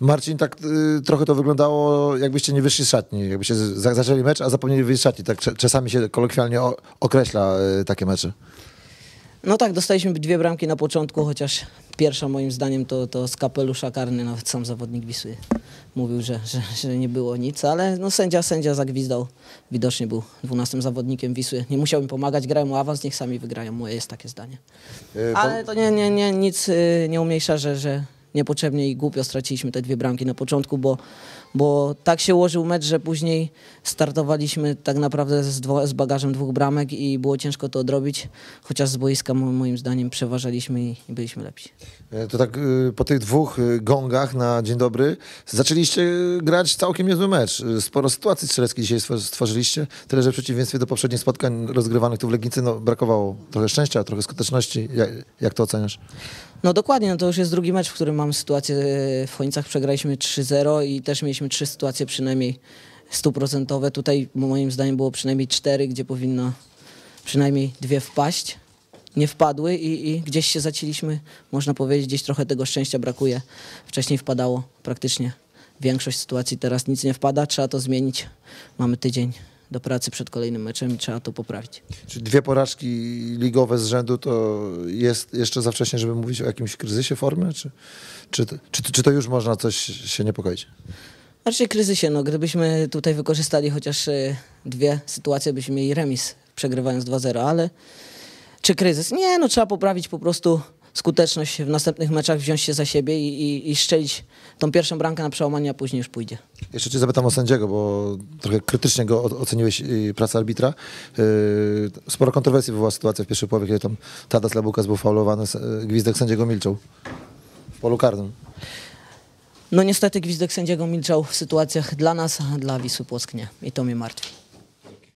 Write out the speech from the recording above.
Marcin, tak y, trochę to wyglądało, jakbyście nie wyszli z szatni, jakbyście zaczęli mecz, a zapomnieli wyjść z szatni. Tak czasami się kolokwialnie o, określa y, takie mecze. No tak, dostaliśmy dwie bramki na początku, chociaż pierwsza moim zdaniem to, to z kapelusza karny, nawet sam zawodnik Wisły mówił, że, że, że nie było nic, ale no sędzia, sędzia zagwizdał, widocznie był 12 zawodnikiem Wisły, nie musiał mi pomagać, grają o awans, niech sami wygrają, moje jest takie zdanie. Y, Ale to nie, nie, nie, nic y, nie umniejsza, że, że niepotrzebnie i głupio straciliśmy te dwie bramki na początku, bo, bo tak się ułożył mecz, że później startowaliśmy tak naprawdę z, dwo, z bagażem dwóch bramek i było ciężko to odrobić, chociaż z boiska mo- moim zdaniem przeważaliśmy i, i byliśmy lepsi. y, To tak y, po tych dwóch y, gongach na dzień dobry zaczęliście y, grać całkiem niezły mecz. Sporo sytuacji strzeleckich dzisiaj stwor- stworzyliście, tyle że w przeciwieństwie do poprzednich spotkań rozgrywanych tu w Legnicy no, brakowało trochę szczęścia, trochę skuteczności. Jak, jak to oceniasz? No dokładnie, no to już jest drugi mecz, w którym mamy sytuację, e, w Chojnicach przegraliśmy 3-0 i też mieliśmy trzy sytuacje przynajmniej stuprocentowe. Tutaj moim zdaniem było przynajmniej cztery, gdzie powinno przynajmniej dwie wpaść. Nie wpadły i, i gdzieś się zaciliśmy, można powiedzieć, gdzieś trochę tego szczęścia brakuje. Wcześniej wpadało praktycznie większość sytuacji, teraz nic nie wpada, trzeba to zmienić. Mamy tydzień do pracy przed kolejnym meczem i trzeba to poprawić. Czy dwie porażki ligowe z rzędu to jest jeszcze za wcześnie, żeby mówić o jakimś kryzysie formy? Czy, czy, czy, czy to już można coś się niepokoić? Raczej kryzysie, no gdybyśmy tutaj wykorzystali chociaż e, dwie sytuacje, byśmy mieli remis przegrywając 2-0, ale czy kryzys? Nie, no trzeba poprawić po prostu skuteczność w następnych meczach, wziąć się za siebie i, i, i szczelić tą pierwszą bramkę na przełamanie, a później już pójdzie. Jeszcze cię zapytam o sędziego, bo trochę krytycznie go oceniłeś y, pracę arbitra. Y, Sporo kontrowersji wywołała sytuacja w pierwszej połowie, kiedy tam Tadas Labukas był faulowany, y, gwizdek sędziego milczał w polu karnym. No niestety gwizdek sędziego milczał w sytuacjach dla nas, a dla Wisły Płock nie. I to mnie martwi.